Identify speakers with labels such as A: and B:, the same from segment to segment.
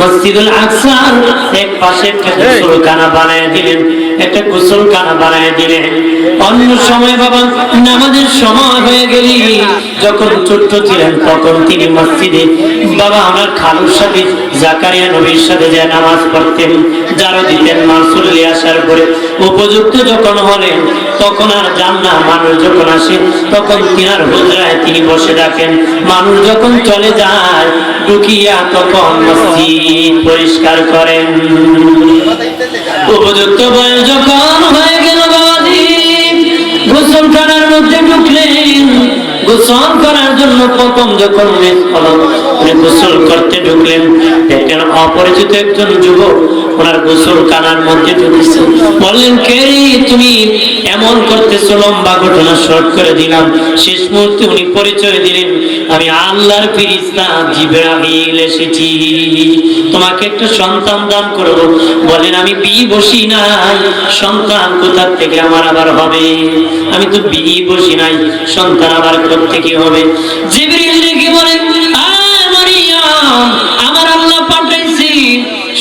A: মসজিদুল আকসার এক পাশে একটা গোসলখানা বানায় দিলেন একটা গোসলখানা বানায় দিলেন। অন্য সময় বাবা নামাজের সময় হয়ে গেলি। যখন ছোট্ট ছিলেন তখন তিনি মসজিদে বাবা আমার খালুর সাথে জাকারিয়া নবীর সাথে যে নামাজ পড়তেন যারা দিতেন মানসুল্লি আসার পরে উপযুক্ত যখন হলেন তখন আর যান না মানুষ যখন আসে তখন তিনার হুজরায় তিনি বসে রাখেন মানুষ যখন চলে যায় ঢুকিয়া তখন মসজিদ পরিষ্কার করেন। উপযুক্ত বয়স যখন হয়ে গেল বাবাজি গোসলখানার মধ্যে ঢুকলেন। গোসল করার জন্য প্রথম যখন গোসল করতে ঢুকলেন। দেখলেন অপরিচিত একজন যুবক ওনার গোসল কানার মধ্যে ঢুকেছে। বললেন, কে তুমি? এমন করতেছো, লম্বা ঘটনা শর্ট করে দিলাম। শেষ মুহূর্তে উনি পরিচয় দিলেন, আমি আল্লাহর ফিরিস্তা জিব্রাহিল এসেছি। তোমাকে একটা সন্তান দান করব। বলেন আমি বিয়ে বসি নাই। সন্তান কোথা থেকে আমার আবার হবে? আমি তো বিয়ে বসি নাই, সন্তান আবার থেকে হবে? জিবরিল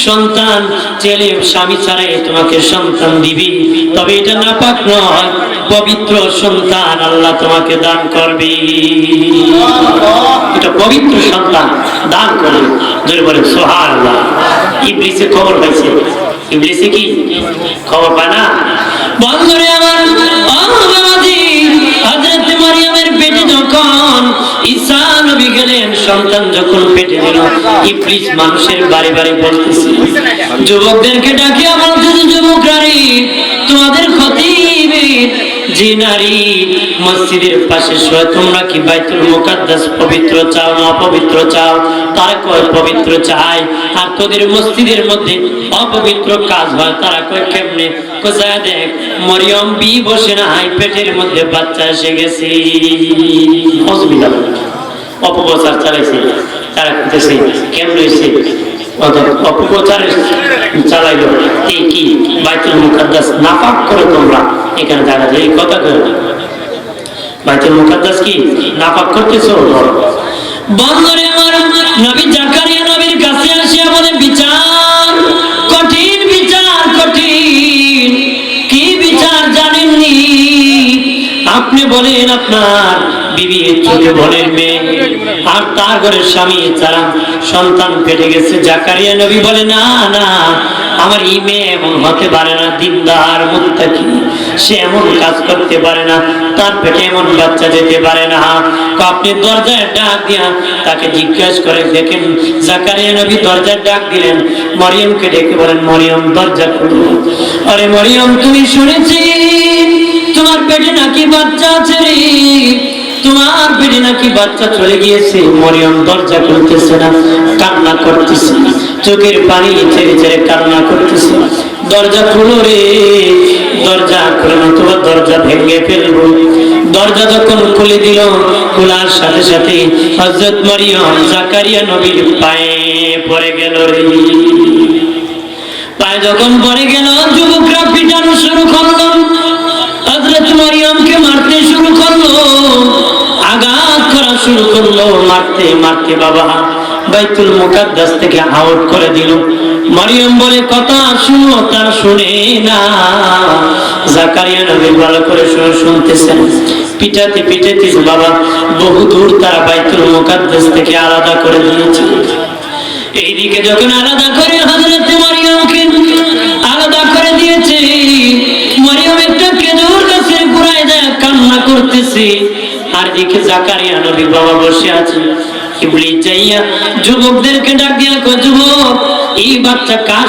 A: সন্তান, ছেলে স্বামী ছাড়াই তোমাকে সন্তান দিবি। তবে এটা না পাক নয়, পবিত্র সন্তান আল্লাহ তোমাকে দান করবে। এটা পবিত্র সন্তান দান করে ধরে বলে সোহার ইবলিসে খবর পাইছে। ইবলিসে কি? খবর পায় না? বন্ধুরে আমার বাবাজি মারিয়ামের পেটে যখন গেলেন সন্তান যখন পেটে দিল ইবলিস মানুষের বাড়ি বাড়ি বলতেছে যুবকদেরকে ডাকিয়া বলতেছে যুবকরা রে, তোমাদের যে নারী মসজিদের পাশে তোমরা কি বাইতুল মুকাদ্দাস পবিত্র চাও না অপবিত্র চাও? তারা কয় পবিত্র চায় আর তোদের মসজিদের মধ্যে অপবিত্র কাজ হয় তারা কয় কেমনে? কোথায় দেখ মরিয়ম বি বসে না হাই পেটের মধ্যে বাচ্চা এসে গেছে। অসুবিধা অপপ্রচার চালাইছে, তারা করতেছে কেমনে হয়েছে অপপ্রচার চালাইলো এই কি? বাইতুল করে তোমরা এখানে এই কথা বাইতুল কি বিচার, কঠিন বিচার, কঠিন। কি বিচার জানেননি? আপনি বলেন আপনার আপনি ডাক দিয়া তাকে জিজ্ঞেস করে দেখেন, জাকারিয়া নবী দরজায় ডাক দিলেন। মরিয়মকে ডেকে বলেন, মরিয়ম, দরজা খুলো। আরে মরিয়ম, তুমি শুনেছি, তোমার পেটে নাকি বাচ্চা আছে রে। তোমার পেটে নাকি বাচ্চা চলে গিয়েছে? মরিয়ম দরজা খুলতেছে না, কান্না করতেছে চোখের পানি ছেড়ে ছেড়ে কান্না করতেছে দরজা খুলো রে, দরজা খুলে না, তোমার দরজা ভেঙে ফেলব। দরজা যখন খুলে দিল, খোলার সাথে সাথে হজরত মরিয়ম জাকারিয়া নবীর পায়ে পড়ে গেল রে। পায়ে যখন পড়ে গেল, যুবকরা পিটানো শুরু করল। হজরত বাবা বহু দূর তারা বাইতুল মুকাদ্দাস থেকে আলাদা করে দিয়েছে এইদিকে যখন আলাদা করে করতেছে। আর দিকে জাকারিয়া নবী বাবা বসে আছে। বাচ্চা কার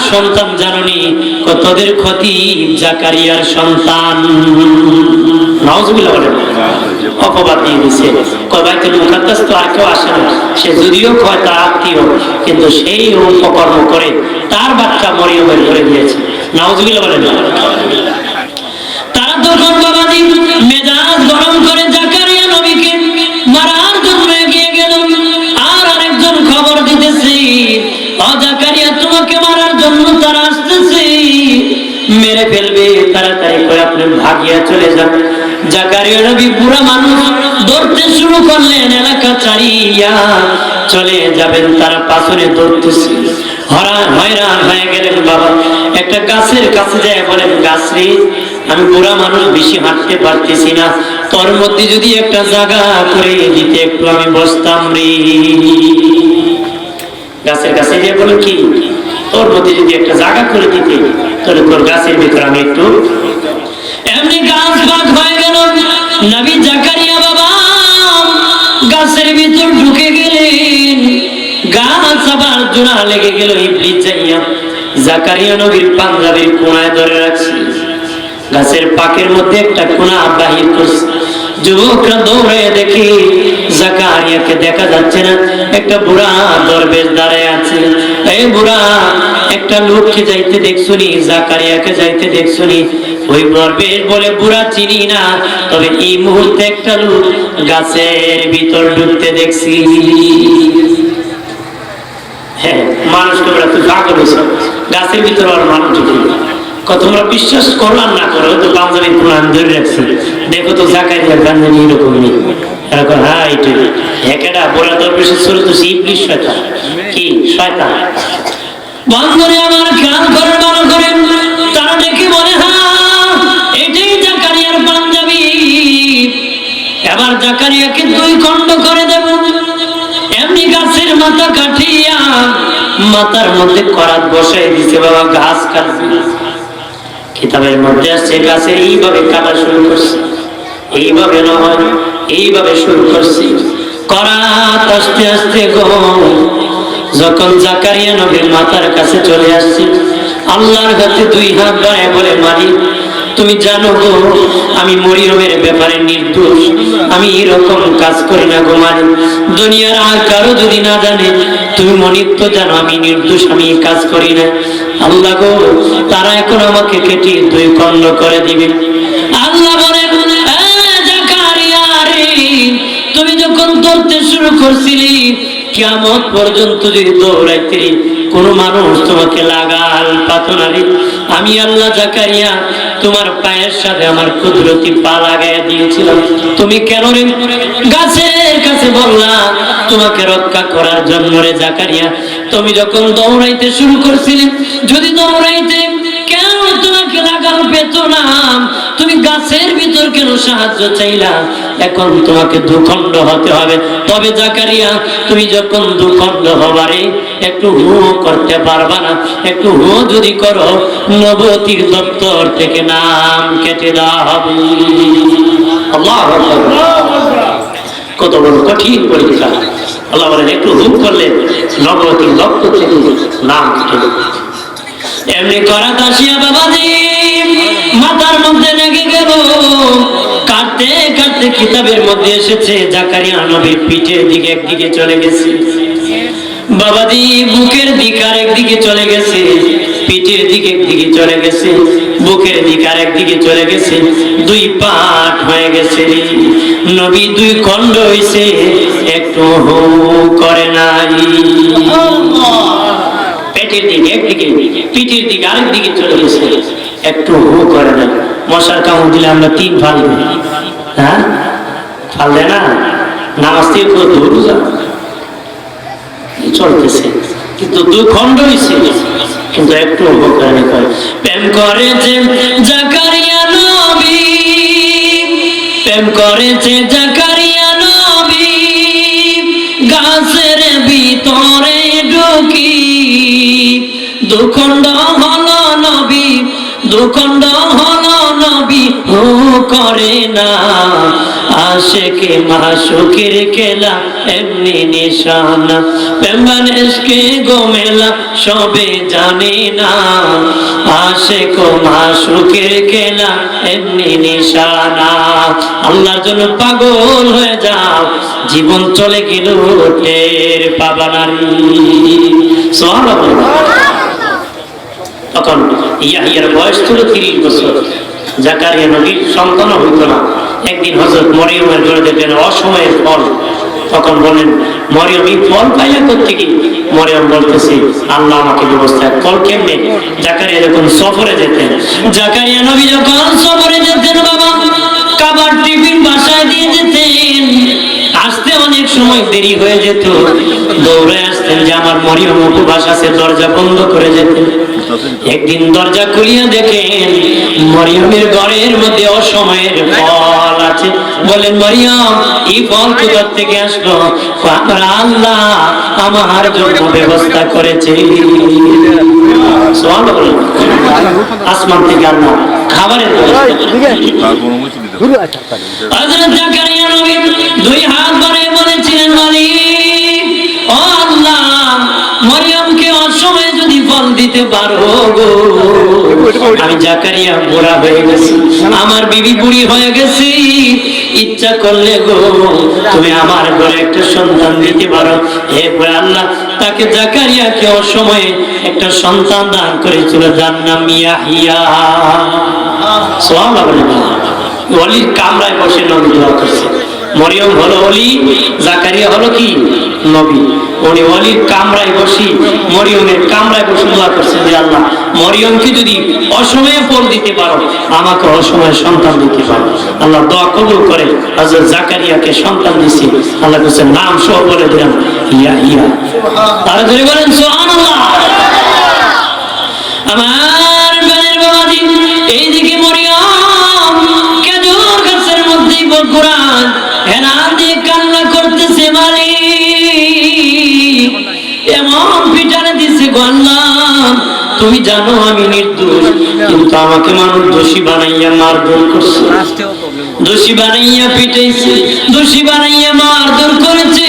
A: না। সে যদিও কয়, তার আত্মীয়, কিন্তু সেই উপকর্ম করে তার বাচ্চা মরিয়মের ধরে দিয়েছে। নাউজুবিল্লাহ বলেন তারা বাবাজি মেজাজ গরম করে জাকারিয়া নবীকে মারার জন্য এগিয়ে গেল। বাবাজি ও জাকারিয়া, তোমাকে মারার জন্য তারা আসতেছে। মেরে ফেলবে, তাড়াতাড়ি করে আপনি ভাগিয়া চলে যান। জাকারিয়া নবী বুড়া মানুষ দৌড়তে শুরু করলেন, এলাকা ছাড়িয়া চলে যাবেন, তারা পাথরে দৌড়তেছে। হরান, হয়রান হয়ে গেলেন বাবা। একটা গাছের কাছে যায় বলেন গাছ রে, আমি বুড়া মানুষ, বেশি হাঁটতে পারতেছি না। তোর মধ্যে যদি একটা জায়গা করে দিতে, একটু আমি বসতাম রে। গাছের কাছে যে বলে, কি? তোর মধ্যে যদি একটা জায়গা করে দিতে, তাহলে তোর গাছের ভিতরে আমি একটু এমনি গাছ ভাগ হয়ে গেল। নবী জাকারিয়া বাবা, গাছের ভিতর ঢুকে গেলেন। গাছ আবার জোড়া লেগে গেল, ইবলিস যাইয়া। জাকারিয়া নবীর পাঞ্জাবির কোনায় ধরে রাখছে। গাছের পাকের মধ্যে একটা কোনা বাহির করছে। যুবকরা দৌড়ে দেখি জাকারিয়াকে দেখা যাচ্ছে না। একটা বুড়া দরবেশ দাঁড়ায় আছে। এই বুড়া, একটা লোককে যাইতে দেখছুনি, জাকারিয়াকে যাইতে দেখছুনি। ওই দরবেশ বলে, বুড়া, চিনি না। তবে এই মুহূর্তে একটা লোক গাছের ভিতর ঢুকতে দেখছি। হ্যাঁ মানুষকে ওরা তো গাছের ভিতরে আর মানুষ তোমরা বিশ্বাস করো আর না করো, তো পাঞ্জাবি কোরআন ধরে রাখছি। দেখো তো জাকাই দিয়ে পাঞ্জাবি এরকম নেই। হ্যাঁ হ্যাঁ এবার জাকারিয়াকে দুই খণ্ড করে দেব। এমনি গাছের মধ্যে করাত বসাই দিছে বাবা কিতাবের মধ্যে আসছে গাছের এইভাবে কাটা শুরু করছে। এইভাবে নয় এইভাবে শুরু করছি। করাত আস্তে আস্তে যখন জাকারিয়া নবীর মাথার কাছে চলে আসছে, আল্লাহর কাছে দুই হাত বাড়ায় বলে, মালিক তুমি জানো গো, আমি মরিয়মের ব্যাপারে নির্দোষ। আমি এরকম কাজ করি না গো মালিক দুনিয়ার আর কারও যদি না জানে, তুমি মনিত তো জানো, আমি নির্দোষ, আমি এই কাজ করি না। আল্লাহ গো, তারা এখন আমাকে কেটে দুই খণ্ড করে দিবে। আল্লাহ বলে তুমি যখন দৌড়তে শুরু করছিলি, কিয়ামত পর্যন্ত যদি দৌড়াইতে কোন মানুষ তোমাকে লাগাল পাতনারি আমি আল্লাহ জাকারিয়া তোমার পায়ের সাথে আমার কুদরতি পা লাগাইয়া দিয়েছিলাম। তুমি কেন রে? গাছের কাছে বললা, তোমাকে রক্ষা করার জন্য রে জাকারিয়া, তুমি যখন দৌড়াইতে শুরু করছিলে, যদি দৌড়াইতে কেন তোমাকে লাগাল পেত তুমি গাছের ভিতর কেন সাহায্য চাইলা? এখন তোমাকে দুখণ্ড হতে হবে। তবে জাকারিয়া, তুমি যখন দুখণ্ড হবারে একটু হু করতে পারবা না। একটু হু যদি করো, নবতীর দপ্তর থেকে নাম কেটে দেওয়া হবে। কত বড় কঠিন পরীক্ষা আল্লাহ বলেন, একটু হুক করলে নবতীর দপ্তর থেকে নাম কেটে দেবে। এমনি করা দাসিয়া বাবাজি, মাথার মধ্যে লেগে গেল। কাটতে কাটতে কিতাবের মধ্যে এসেছে, জাকারিয়া নবীর পিঠের দিকে একদিকে চলে গেছে। বাবাজি বুকের দিক আর একদিকে চলে গেছে, পিঠের দিকে একদিকে চলে গেছে, বুকের দিক আর একদিকে চলে গেছে, দুই পাট হয়ে গেছে নবী দুই খণ্ড হইছে, একটু হু করে নাই। পেটের দিকে একদিকে পিঠের দিকে আরেক দিকে চলে গেছে, একটু হু করে না মশার কামড় দিলে আমরা তিন ফাল হ্যাঁ? ফাল দেয় না? নামাজ থেকে দূর যাও। চলতেছে। কিন্তু দুই খণ্ড হয়েছে কিন্তু একটু উপকারী করে প্রেম করেছে জাকারিয়া নবী, প্রেম জাকারিয়া নবী, গাছের ভিতরে ঢুকি। দুখণ্ড হলো নবী, দুখণ্ড হলো নবী হু করে না। আশেকে মাসুকের খেলা, এমনি নিশানা। পেমানেশকে গোমেলা সবে জানে না। আশেক মাসুকের খেলা, এমনি নিশানা। আল্লাহর জন্য পাগল হয়ে যাও, জীবন চলে গেল টের পাবা নারী। তখন ইয়াহিয়ার বয়স ছিল তিরিশ বছর। জাকারিয়া নবীর সন্তানও হইত না। একদিন হজরত মরিয়মের ঘরে দেখলেন অসময়ের ফল তখন বলেন মরিয়ম, এই ফল পাইয়া করতে কি মরিয়ম বলতেছে, আল্লাহ আমাকে ব্যবস্থা ফল কেমনে? জাকারিয়া যখন সফরে যেতেন, জাকারিয়া নবী যখন সফরে যেতেন বাবা, কাবার টিফিন বাসায় দিয়ে যেতেন। আসতে অনেক সময় দেরি হয়ে যেত দৌড়ে আসতেন যে আমার মরিয়ম উপবাস আছে দরজা বন্ধ করে যেতেন। একদিন দরজা খুলিয়া দেখেন মরিয়মের ঘরের মধ্যে অসময়ের ফল আছে। বলেন মরিয়ম এই ফল কোথার থেকে আসলো? আমার আল্লাহ আমার জন্য ব্যবস্থা করেছে। আসমান থেকে আল্লাহ খাবারের ব্যবস্থা দুই হাত বাড়িয়ে বলেছিলেন মালিক ও আল্লাহ মরিয়মকে ফল দিতে পারো গো। আমি জাকারিয়া বুড়া হয়ে গেছি। আমার বিবি বুড়ি হয়ে গেছি। ইচ্ছা করলে গো, তুমি আমার ঘরে একটা সন্তান দিতে পারো। হে আল্লাহ, তাকে জাকারিয়াকে অসময়ে একটা সন্তান দান করেছিল যার নাম ইয়াহিয়া। সুবহানাল্লাহ অলির কামরায় বসে নবী দোয়া করছে। মরিয়ম হলো অলি জাকারিয়া হলো কি? নবী। উনি অলির কামরায় বসি, মরিয়মের কামরায় বসে দোয়া করছে যে আল্লাহ, মরিয়মকে যদি অসময়ে ফল দিতে পারো, আমাকে অসময়ে সন্তান দিতে পারো। আল্লাহ দোয়া কবুল করে, হযরত জাকারিয়াকে সন্তান দিছি। আল্লাহ কাছে নাম সহ বলে দিলাম, ইয়া ইয়া। তারা ধরে বলেন, সুবহানাল্লাহ। আমার এমন পিটানে দিছে গল্লাম তুমি জানো আমি নির্দোষ কিন্তু আমাকে মানুষ দোষী বানাইয়া মারধর করছে। দোষী বানাইয়া পিটাইছে দোষী বানাইয়া মারধর করেছে।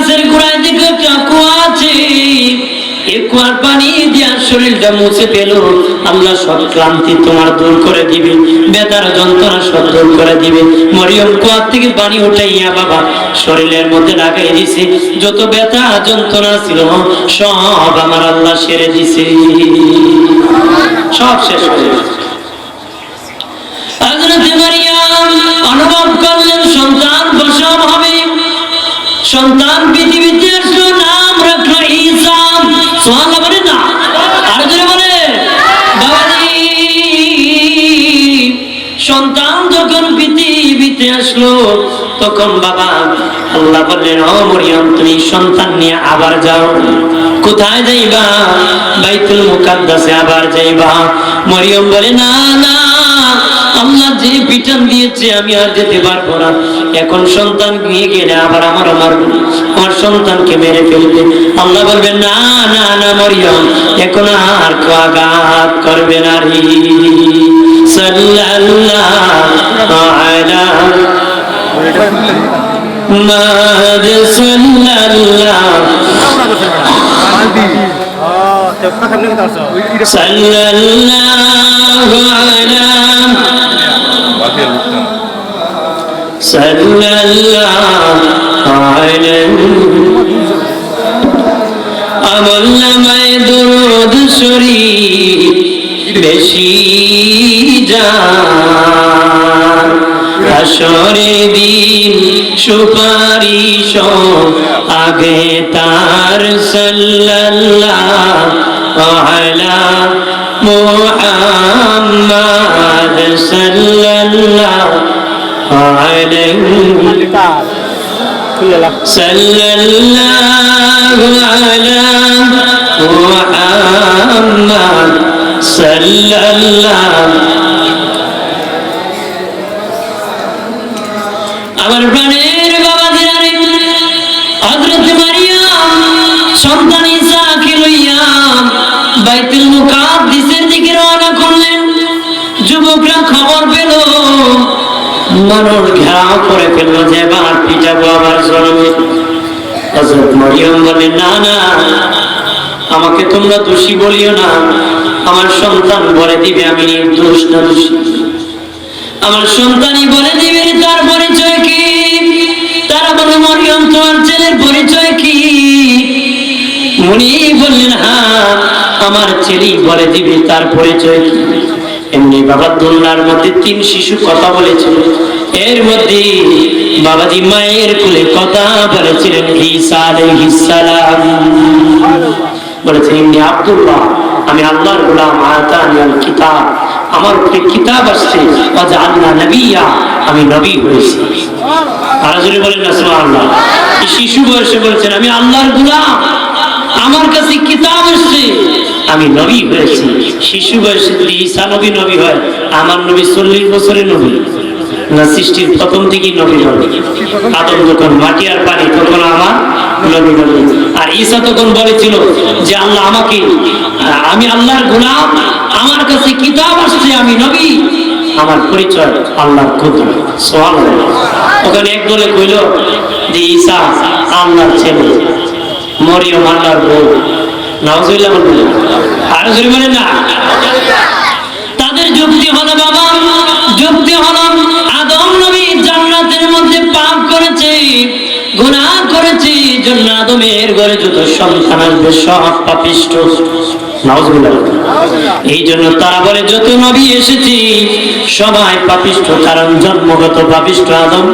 A: গাছের গোড়ায় দিকে কুয়া আছে। কুয়ার পানি শরীরটা মুছে পেল সব ক্লান্তি তোমার দূর করে দিবে। বেতার যন্ত্রণা সব দূর করে দিবে। মরিয়ম কুয়ার থেকে পানি উঠাইয়া বাবা শরীরের মধ্যে লাগাই দিছে। যত যন্ত্রণা ছিল, সব আমার আল্লাহ সেরে দিছে। সব শেষ হয়ে অনুভব করলেন, সন্তান প্রসব হবে সন্তান পৃথিবীতে আসলো, নাম রাখল ঈসা সুবহানাল্লাহ বলেন না? আর জোরে বলে সন্তান যখন পৃথিবীতে আসলো, তখন বাবা আল্লাহ বললেন, ও মরিয়ম, তুমি সন্তান নিয়ে আবার যাও। কোথায় যাইবা? বাইতুল মুকাদ্দাসে আবার যাইবা। মরিয়ম বলে, না না আল্লাহ যে পিটান দিয়েছে, আমি আর যেতে পারব না। এখন সন্তান নিয়ে গেলে আবার আমার আমার আমার সন্তানকে মেরে ফেলবে। আল্লাহ বলবে না না না, মরিয়ম, এখন আর আঘাত করবে না রে। আলা সাল্লাল্লাহু আলাইহি আমল নামায় দরুদ শরীফ বেশি হাসরে দিন সুপারিশ আগে তার সাল্লাল্লাহু আলা صلى الله على محمد. صلى الله মানুষ ঘেরাও করে ফেলল যে এবার পিটাবো আবার জন্মে। হযরত মরিয়ম বলে, না না, আমাকে তোমরা দোষী বলিও না। আমার সন্তান বলে দিবে, আমি দোষ না দোষী। আমার সন্তানই বলে দিবে, তার পরিচয় কি? তারা বলে, মরিয়ম, তোমার ছেলের পরিচয় কি? উনি বললেন হ্যাঁ আমার ছেলেই বলে দিবে, তার পরিচয় কি? এমনি বাবা দোলনার মধ্যে তিন শিশু কথা বলেছিল। এর মধ্যে বাবাজি মায়ের কুলে কথা বলেছিলেন সালাম। আব্দুল্লাহ, আমি আল্লাহর গোলাম কিতাব। আমার উপরে কিতাব আসছে আল্লাহ আমি নবী হয়েছি। যদি বলেন শিশু বয়সে বলছেন, আমি আল্লাহর গোলাম, আমার কাছে কিতাব আসছে, আমি নবী হয়েছি। শিশু বয়সে যদি নবী নবী হয়, আমার নবী চল্লিশ বছরের নবী। না সৃষ্টির প্রথম থেকেই নবী হবে আদম যখন মাটি আর পানি, তখন আমার নবী হবে আর ঈসা তখন বলেছিল যে, আল্লাহ আমাকে, আমি আল্লাহর গোলাম আমার কাছে কিতাব আসছে, আমি নবী। আমার পরিচয় আল্লাহর কুদরত সুবহানাল্লাহ। ওখানে এক দলে কইল যে, ঈসা, আল্লাহর ছেলে, মরিয়ম আল্লাহর বউ। নাউজুবিল্লাহ বলবেন আর জোরে বলেন না। তাদের যুক্তি হলো বাবা, যুক্তি হলো জন্য আদমের ঘরে যত সন্তান আসবে, সব পাপিষ্ট। এই জন্য তারা বলে যত নবী এসেছে, সবাই পাপিষ্ট, কারণ জন্মগত পাপিষ্ট আদম।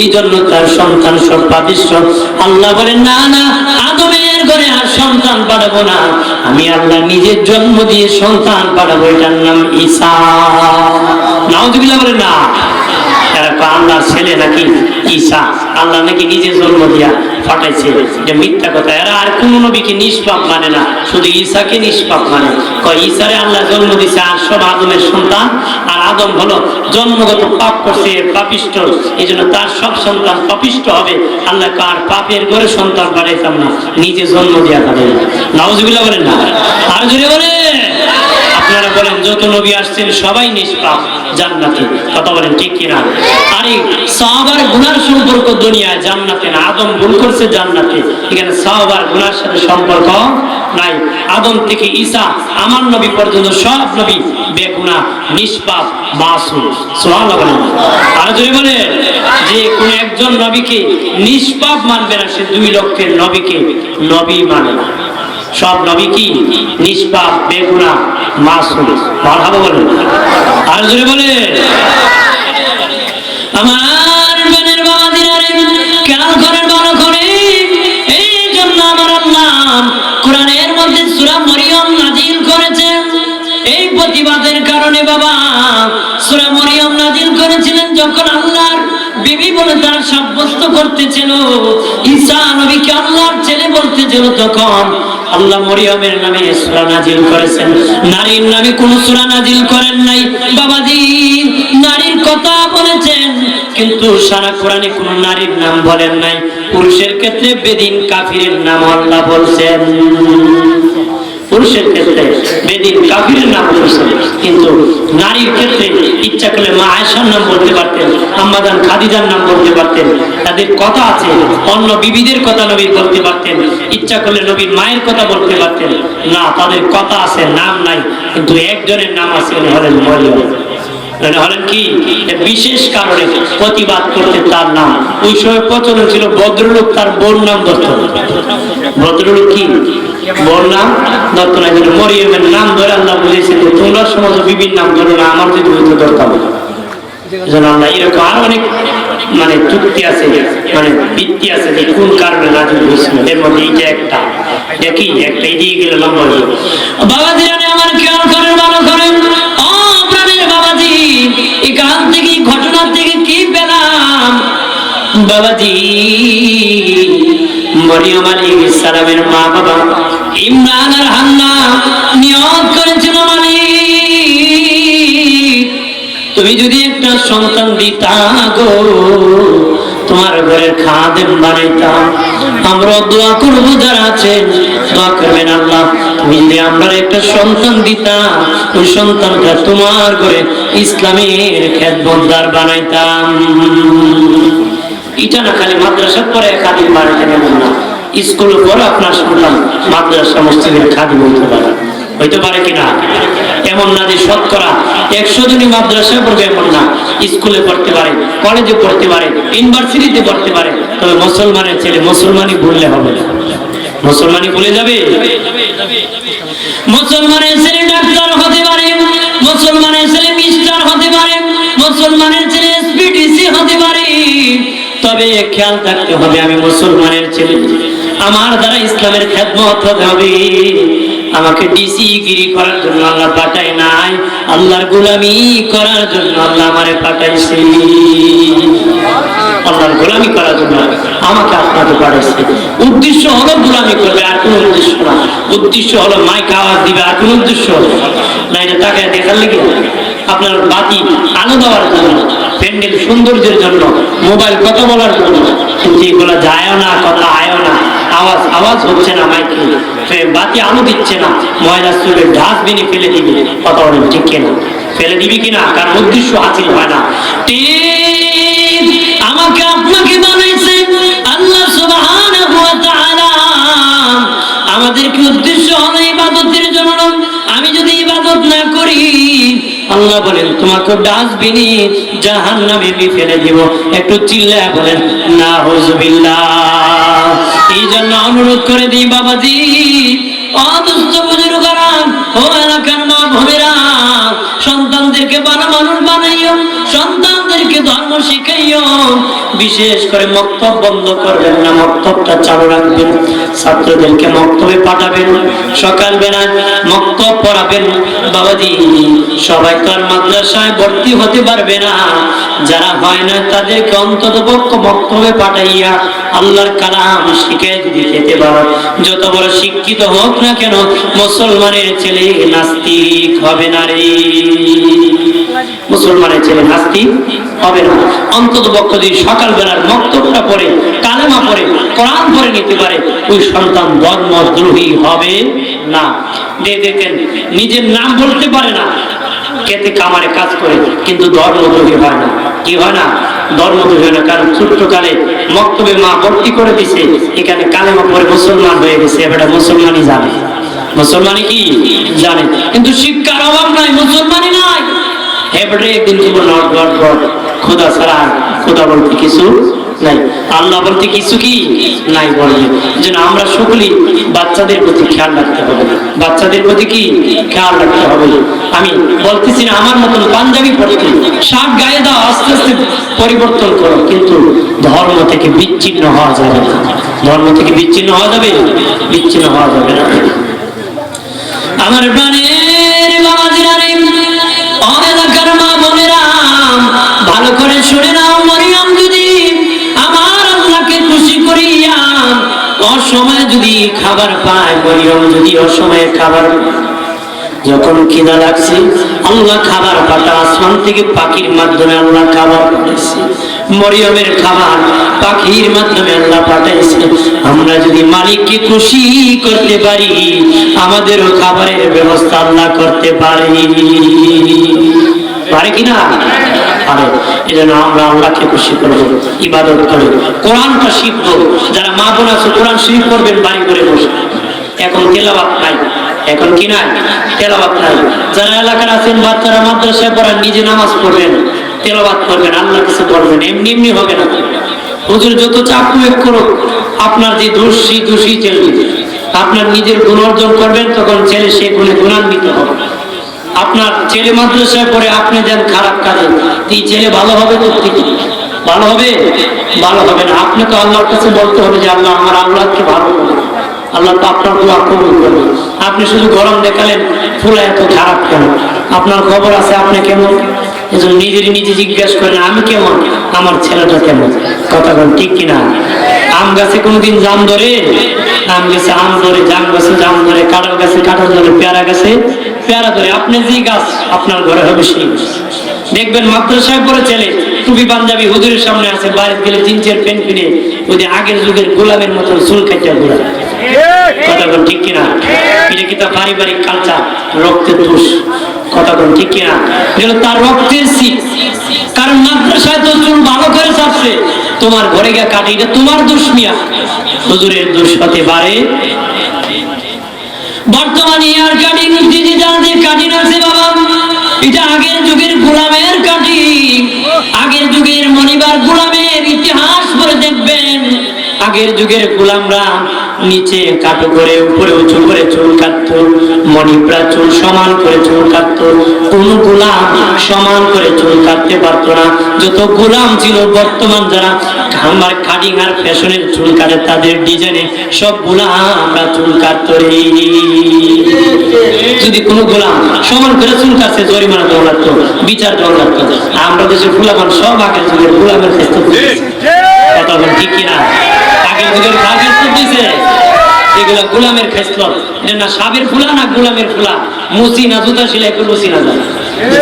A: এই জন্য তার সন্তান সব পাপিষ্ট। আল্লাহ বলে, না না, আদমের ঘরে আর সন্তান পাঠাবো না। আমি আল্লাহ নিজের জন্ম দিয়ে সন্তান পাঠাবো, এটার নাম ঈসা। নাউজুবিল্লাহ বলে, না আল্লাহর ছেলে নাকি ঈসা আল্লাহ নাকি নিজে জন্ম দিয়া পাঠাইছে যে মিথ্যা কথা। এরা আর কোন নবীকে নিষ্পাপ মানে না, শুধু ঈসাকে নিষ্পাপ মানে। কয় ঈসারে আল্লাহ জন্ম দিছে আর সব আদমের সন্তান, আর আদম হলো জন্মগত পাপ করছে পাপিষ্ট এই জন্য তার সব সন্তান পাপিষ্ট হবে। আল্লাহ কার পাপের ঘরে সন্তান বাড়াইতাম না, নিজে জন্ম দিয়া পাঠাই নাউজুবিল্লাহ বলেন না। আর জুড়ে বলে আপনারা বলেন, যত নবী আসছেন, সবাই নিষ্পাপ, জান্নাতে। কথা বলেন, ঠিক কিনা? আরে, সাহাবার গুনার সম্পর্ক দুনিয়ায়, জান্নাতে না। আদম ভুল করছে, জান্নাতে। এখানে সাহাবার গুনার সাথে সম্পর্ক নাই। আদম থেকে ঈসা, আমার নবী পর্যন্ত সব নবী বেগুনা, নিষ্পাপ, মাসুম। সুবহানাল্লাহ বলেন। আর যদি বলে যে কোন একজন নবীকে নিষ্পাপ মানবে না, সে দুই লক্ষের নবীকে নবী মানে না। সব নবী কি? নিষ্পাপ, বেগুনা, মাসুম। ভালো বলেন। আর বলে আমার বোনের বাবাজিরা রে খেয়াল করেন ভালো করে এই জন্য আমার আল্লাহ কোরআনের মধ্যে সূরা মরিয়ম নাজিল করেছেন। এই প্রতিবাদের কারণে বাবা, সূরা মরিয়ম নাজিল করেছিলেন যখন আল্লাহর বিবি বলে তারা সাব্যস্ত করতেছিল। ঈসা নবীকে আল্লাহর ছেলে বলতেছিল তখন। আল্লাহ মরিয়মের নামে সূরা নাজিল করেছেন। নারীর নামে কোন সূরা নাজিল করেন নাই। বাবাজি, নারীর কথা বলেছেন, কিন্তু সারা কোরআনে কোন নারীর নাম বলেন নাই। পুরুষের ক্ষেত্রে বেদিন, কাফিরের নাম আল্লাহ বলছেন। পুরুষের ক্ষেত্রে বেদিন কাফিরের নাম বলছেন কিন্তু নারীর ক্ষেত্রে ইচ্ছা করলে মা আয়েশার নাম বলতে পারতেন আম্মাদান খাদিজার নাম বলতে পারতেন। তাদের কথা আছে, অন্য বিবিদের কথা নবী বলতে পারতেন। ইচ্ছা করলে নবীর মায়ের কথা বলতে পারতেন। না, তাদের কথা আছে, নাম নাই, কিন্তু একজনের নাম আছে, উনি হলেন মরিয়ম। হলেন কি? বিশেষ কারণে প্রতিবাদ করতে তার নাম। ওই সময় প্রচলন ছিল ভদ্রলোক তার বোন নাম ধরত ভদ্রলোক কি? বোন নাম ধরত না কিন্তু মরিয়মের নাম ধরে আল্লাহ বুঝেছে যে, তোমরা সমাজ বিভিন্ন নাম ধরো না, আমার যদি হইতো দরকার যেন আল্লাহ এরকম আরও অনেক মানে চুক্তি আছে মানে ভিত্তি আছে যে কোন কারণে নাজিল হয়েছিল। এর মধ্যে এইটা একটা। দেখি একটা এদিকে গেলে লম্বা হয়ে যাবে। বাবাজি আমার খেয়াল করেন, ভালো করেন। ও প্রাণের থেকে ঘটনা থেকে কি পেলাম? বাবাজি, মরিয়ম আলাইহিস সালামের মা বাবা ইমরান হান্না নিয়ত করেছিল মালিক তুমি যদি একটা সন্তান দিতা গো, তোমার ঘরের খাদেম বানাইতাম আমরা দোয়া করব যারা আছেন দোয়া করবেন আল্লাহ। তুমি যদি আমরা একটা সন্তান দিতা, ওই সন্তানটা তোমার ঘরে ইসলামের খেদমতদার বানাইতাম। এটা না খালি মাদ্রাসা পরে খাদিম বানাইতে নেবেন না। স্কুল পরে আপনার সন্তান মাদ্রাসা মসজিদের খাদিম হইতে পারে। হইতে পারে কিনা? এমন না যে শতকরা একশো জনই মাদ্রাসায় পড়বে, এমন না। স্কুলে পড়তে পারে, কলেজে পড়তে পারে, ইউনিভার্সিটিতে পড়তে পারে। তবে মুসলমানের ছেলে মুসলমানই ভুললে হবে না। মুসলমানই ভুলে যাবে? মুসলমানের ছেলে ডাক্তার হতে পারে, মুসলমানের ছেলে মিস্টার হতে পারে, মুসলমানের ছেলে এসপিডিসি হতে পারে। তবে খেয়াল থাকতে হবে, আমি মুসলমানের ছেলে। আমার দ্বারা ইসলামের খেদমত হবে আমাকে ডিসি গিরি করার জন্য আল্লাহ পাঠায় নাই। আল্লাহর গোলামি করার জন্য আল্লাহ আমারে পাঠাইছে। আল্লাহর গোলামি করার জন্য আমাকে আপনাকে পাঠাইছে। উদ্দেশ্য হলো গোলামি করবে, আর কোনো উদ্দেশ্য না। উদ্দেশ্য হলো মাইক আওয়াজ দিবে, আর কোনো উদ্দেশ্য হলো না। এটা তাকায় দেখার লেগে আপনার বাতি আলো দেওয়ার জন্য, প্যান্ডেল সৌন্দর্যের জন্য, মোবাইল কথা বলার জন্য। কিন্তু এগুলো যায়ও না, কথা আয়ও না, আওয়াজ আওয়াজ হচ্ছে না মাইকে। বাতি আলো দিচ্ছে না, ময়লা চুলে ডাস্টবিনে ফেলে দিবে। কথা বলেন ঠিক কিনা? ফেলে দিবি কিনা? কার উদ্দেশ্য হাসিল হয় না। আমাকে আপনাকে বানাইছে আল্লাহ তাআলা। আমাদেরকে উদ্দেশ্য হলো ইবাদতের জন্য। আমি যদি ইবাদত না করি আল্লাহ বলেন, তোমাকে ডাস্টবিনে জাহান্নামে আমি ফেলে দিব। একটু চিল্লায় বলেন না হুজুবিল্লাহ এই জন্য অনুরোধ করে দিই বাবাজি বিশেষ করে মক্তব বন্ধ করবেন না, মক্তবটা চালু রাখবেন। ছাত্রদেরকে মক্তবে পাঠাবেন, সকালবেলা মক্তব পড়াবেন। বাবাজি, সবাই তো আর মাদ্রাসায় ভর্তি হতে পারবে না। যারা হয় না তাদেরকে অন্তত পক্ষ মক্তবে পাঠাইয়া আল্লাহর কালাম শিখে যদি যেতে পারো যত বড় শিক্ষিত হোক না কেন, মুসলমানের ছেলে নাস্তিক হবে না রে। মুসলমানের ছেলে নাস্তিক হবে না। অন্তত পক্ষ যদি সকালবেলার মক্তবটা পড়ে, কালেমা পড়ে কোরআন পড়ে নিতে পারে, ওই সন্তান ধর্মদ্রোহী হবে না। দেখেন, নিজের নাম বলতে পারে না খেতে কামারে কাজ করে, কিন্তু ধর্মদ্রোহী হয় না। কি হয় না? ধর্মদ্রোহী না, কারণ ছোট্টকালে মক্তবে মা ভর্তি করে দিছে, এখানে কালেমা পরে মুসলমান হয়ে গেছে, এবারে মুসলমানই জানে। মুসলমানই কি? জানে। কিন্তু শিক্ষার অভাব নাই, মুসলমানই নাই। এবারে একদিন গড খোদা ছাড়া খোদা বলতে কিছু নাই। আল্লাহ কিছু কি নাই যেন আমরা সকলেই বাচ্চাদের প্রতি খেয়াল রাখতে হবে। বাচ্চাদের প্রতি কি খেয়াল রাখতে হবে? আমি বলতেছি না, আমার মতন পাঞ্জাবি পড়তে গায়ে দাও, আস্তে আস্তে পরিবর্তন করো। কিন্তু ধর্ম থেকে বিচ্ছিন্ন হওয়া যাবে না। ধর্ম থেকে বিচ্ছিন্ন হওয়া যাবে? বিচ্ছিন্ন হওয়া যাবে না। আমার প্রাণের অসময়ে যদি খাবার পায় মরিয়ম যদি অসময়ে খাবার যখন খিদা লাগছে, আল্লাহ খাবার পাতা আসমান থেকে পাখির মাধ্যমে আল্লাহ খাবার পাঠাইছে। মরিয়মের খাবার পাখির মাধ্যমে আল্লাহ পাঠাইছে। আমরা যদি মালিককে খুশি করতে পারি, আমাদেরও খাবারের ব্যবস্থা আল্লাহ করতে পারি পারে কিনা? পারে। এই জন্য আমরা আল্লাহকে খুশি করব, ইবাদত করব। কোরআনটা শিখব। যারা মা বোন আছে, কোরআন শিখ করবেন বাড়ি করে বসে। এখন তেলাবাত নাই। এখন কি নাই? তেলাবাত নাই। যারা এলাকার আছেন, বাচ্চারা মাদ্রাসায় পড়ান, নিজে নামাজ পড়বেন তেলাবাত করবেন আল্লাহ কিছু করবেন এমনি এমনি হবে না। হুজুর, যত চাপ প্রয়োগ করুক, আপনার যে দোষ সেই দোষই আপনার নিজের গুণ অর্জন করবেন, তখন ছেলে সে গুণে গুণান্বিত হবে। আপনার ছেলে মাদ্রাসায় পড়ে আপনি দেন খারাপ কাজে। এই ছেলে ভালো হবে তো ভালো হবে? ভালো হবে না। আপনি তো আল্লাহর কাছে বলতে হবে যে, আল্লাহ আমার আল্লাহকে ভালো করে আল্লাহ তো আপনার দোয়া কবুল করবে আপনি শুধু গরম দেখালেন, ফুলা এত খারাপ কেন? আপনার খবর আছে আপনি কেমন? এজন্য নিজেরই নিজে জিজ্ঞেস করেন, আমি কেমন? আমার ছেলেটা কেমন? কথা বল ঠিক কিনা? আম গাছে কোনোদিন জাম ধরে? আম গাছে আম ধরে, জাম গাছে জাম ধরে, কাঁঠাল গাছে কাঁঠাল ধরে, পেয়ারা গাছে পেয়ারা ধরে, আপনি যে গাছ আপনার ঘরে হবে সেই। দেখবেন মাদ্রাসায় পড়ে ছেলে টুপি পাঞ্জাবি হুজুরের সামনে আছে বাইরে গেলে জিন্সের প্যান্ট কিনে ওই আগের যুগের গোলামের মতো চুল কাটিয়া ঘোরা। ঠিক কিনা? এটা কি তার পারিবারিক কালচার রক্তের দোষ ঠিক কিনা? এগুলো তার রক্তের কারণ মাদ্রাসায় তো চুল ভালো করে তোমার ঘরে গিয়ে কাটে, এটা তোমার দোষ মিয়া। হুজুরের দোষ হতে পারে বর্তমানে এয়ার কাটিং ডিজিটাল কাটিং আছে বাবা, এটা আগের যুগের গোলামের কাটিং। আগের যুগের মনিবার গোলামের ইতিহাস পড়ে দেখবেন। আগের যুগের গোলামরা নিচে কাটো করে উপরে উঁচু করে চুল কাটতো। মণিপুরা চুল সমান করে চুল কাটতো। কোন গোলাম সমান করে চুল কাটতে পারতো না। যত গোলাম ছিল বর্তমান যারা আমার কাটিং আর ফ্যাশনের চুল কাটে তাদের ডিজাইনে সব গোলাম আমরা চুল কাটতো রে। যদি কোনো গোলাম সমান করে চুল কাটছে জরিমানা লাগতো বিচার লাগতো। আমরা দেশে ফুলামান সব আগের যুগের গোলামের কথা ঠিক কিনা? আগের যুগের এগুলো গোলামের খেসলত এটা না সাবের ফুলা না গোলামের ফুলা? মুসি না জুতা সেলাই করব সিনা যায়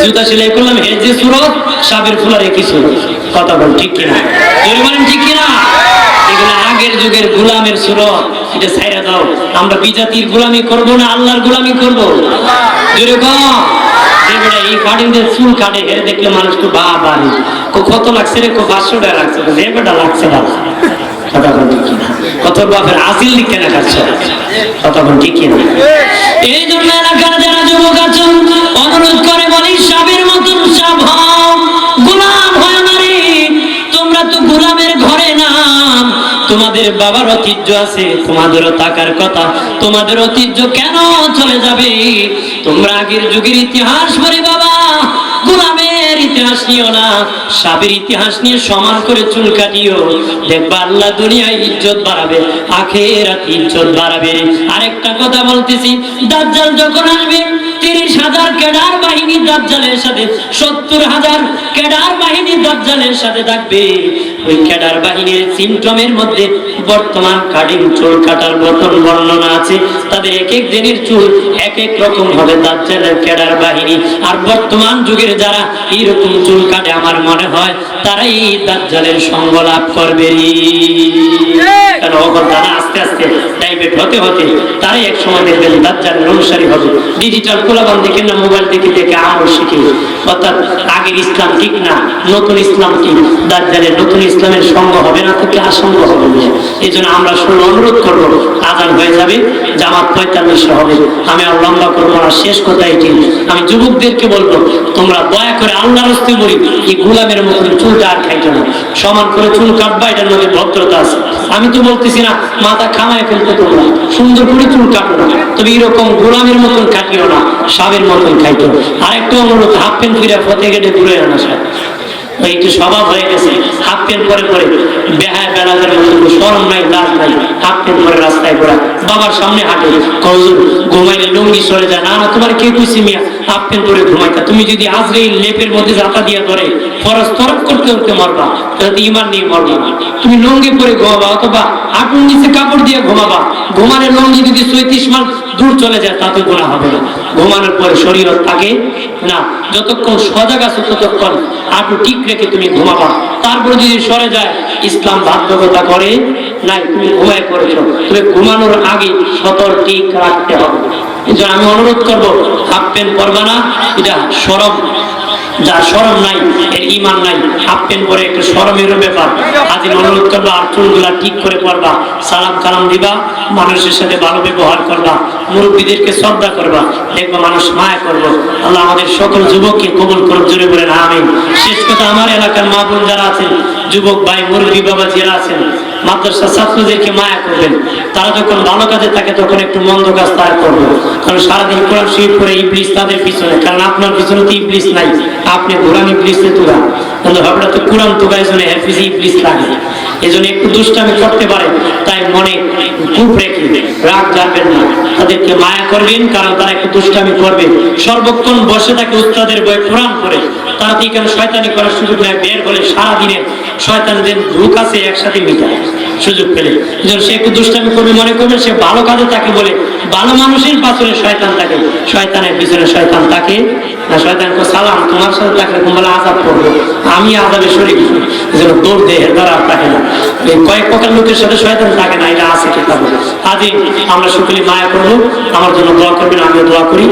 A: জুতা সেলাই করলাম হে যে সুরত সাবের ফুলার একই সুরত। কথা বল, ঠিক কিনা? বলেন, ঠিক কিনা? এগুলো আগের যুগের সুরত। এটা দাও। আমরা বিজাতির গোলামি করব না আল্লাহর গোলামি করব? জোরে কম এবারে এই চুল কাটে হেরে দেখলে মানুষ তো বা বাড়ি কত লাগছে রে পাঁচশো টাকা লাগছে লাগছে না। তোমরা তো গোলামের ঘরে তোমাদের বাবার ঐতিহ্য আছে, তোমাদেরও থাকার কথা। তোমাদের ঐতিহ্য কেন চলে যাবে? তোমরা আগের যুগের ইতিহাস পড়ে বাবা। ইতিহাস নিও না সাবের ইতিহাস নিয়ে সমান করে চুল কাটিও। দেখবা আল্লাহ দুনিয়ায় ইজ্জত বাড়াবে, আখেরাত ইজ্জত বাড়াবে। আরেকটা কথা বলতেছি, দাজ্জাল যখন আসবে, তিরিশ হাজার কেডার বাহিনী দাজ্জালের সাথে, সত্তর হাজার কেডার বাহিনী দাজ্জালের সাথে থাকবে। ওই কেডার বাহিনীর সিমটমের মধ্যে বর্তমান কাটিং চুল কাটার মতন বর্ণনা আছে। তাদের এক এক দিনের চুল এক এক রকম হবে দাজ্জালের কেডার বাহিনী। আর বর্তমান যুগের যারা এইরকম চুল কাটে, আমার মনে হয় তারাই দাজ্জালের সঙ্গ লাভ করবে তারা আস্তে আস্তে ডাইভেট হতে হতে তারাই এক সময় দেখবেন দাজ্জালের অনুসারী হবে। ডিজিটাল কোলাবান দেখে না মোবাইল দেখে দেখে আমল শিখে। অর্থাৎ আগের ইসলাম ঠিক না নতুন ইসলাম ঠিক দাজ্জালের নতুন ইসলামের সঙ্গ হবে না তো আসঙ্গ হবে না এই জন্য আমরা শুরু অনুরোধ করব আজান হয়ে যাবে জামাত পঁয়তাল্লিশে হবে। আমি আর লম্বা করব না শেষ কথা এটি আমি যুবকদেরকে বলব তোমরা দয়া করে আল্লাহর হস্তে বলি এই গোলামের মতন আমি তো বলতেছি না, মাথা খামায় ফেলতে তোমরা সুন্দর করে চুল কাটো না। তবে এরকম গোলামের মতন কাটিও না সাবের মতন খাইতো। আরেকটা অনুরোধ, হাফ প্যান্ট ফতে গেটে ঘুরে আনা, সাহেব। একটু স্বভাব হয়ে গেছে। হাফ প্যান্ট পরে পরে বেহায় বেড়াদের বাবার সামনে হাঁটে কজুর ঘুমাইলে লুঙ্গি সরে যায় না তোমার কে মিয়া? পরে ঘুমাইতা। তুমি যদি আজরে লেপের মধ্যে জাতা দিয়া ধরে করতে করতে মরবা। তাহলে ইমান নিয়ে মরবা। না তুমি লুঙ্গি পরে ঘুমাবা অথবা হাঁটুর নিচে কাপড় দিয়ে ঘুমাবা। ঘুমালে লুঙ্গি যদি চৈত্রিশ মাস দূর চলে যায়, তাতে গোনা হবে না। ঘুমানোর পরে শরীর থাকে না। যতক্ষণ সজাগ আছো, ততক্ষণ হাঁটু ঠিক রেখে তুমি ঘুমাবা। তারপরে যদি সরে যায়, ইসলাম বাধ্যকতা করে, নাই, তুমি ঘুমায় করেছ তুমি ঘুমানোর আগে সতর ঠিক রাখতে হবে। আমি অনুরোধ করব, হাফ প্যান্ট না, এটা সরব যার সরম নাই, এর ইমান নাই, হাফ প্যান্ট পরে একটু সরমের ব্যাপার। আজ অনুরোধ করবা আর চুলগুলা ঠিক করে পরবা, সালাম কালাম দিবা, মানুষের সাথে ভালো ব্যবহার করবা, মুরব্বীদেরকে শ্রদ্ধা করবা, দেখবা মানুষ মায়া করব। আল্লাহ আমাদের সকল যুবককে কবুল করুক, জোরে বলেন আমি শেষ কথা, আমার এলাকার মা বোন যারা আছেন, যুবক ভাই, মুরব্বী, বাবা যারা আছেন মাদ্রাসা ছাত্রদেরকে মায়া করবেন। তারা যখন ভালো কাজে থাকে, তখন একটু মন্দ কাজ তার করবে। কারণ সারাদিন কোরআন শরীফ করে ইবলিস তাদের পিছনে। কারণ আপনার পিছনে তো ইবলিস নাই। আপনি কোরআন ইবলিসে তুলা। কিন্তু ভাবনা তো কোরআন তুগাই জন্য হেফিজ ইবলিস লাগে। এই জন্য একটু দুষ্টামি করতে পারে, তাই মনে কূপ রেখে রাগ জানবেন না। তাদেরকে মায়া করবেন, কারণ তারা একটু দুষ্টামি করবে। সর্বক্ষণ বসে থাকে উস্তাদের বই কোরআন করে তারা কেন শয়তানি করার সুযোগ নেয় বের হলে সারাদিনের শয়তানদের ঢুক আছে, একসাথে মিটায়। সুযোগ পেলে। জন্য সে একটু দুষ্টামি করবে, মনে করবে সে ভালো কাজে তাকে বলে, ভালো মানুষের পাশে শয়তান থাকে শয়তানের পিছনে শয়তান থাকে না শয়তানকে সালাম, তোমার সাথে থাকলে তোমরা আজাব করব। আমি আজাবে শরীর জন্য দৌড় দেয় দ্বারা থাকে না। এই কয়েক প্রকার লোকের সাথে শয়তান থাকে না, এটা আছে কিতাব। আজই আমরা সকলে মায়া করব। আমার জন্য দোয়া করবেন, আমিও দোয়া করি।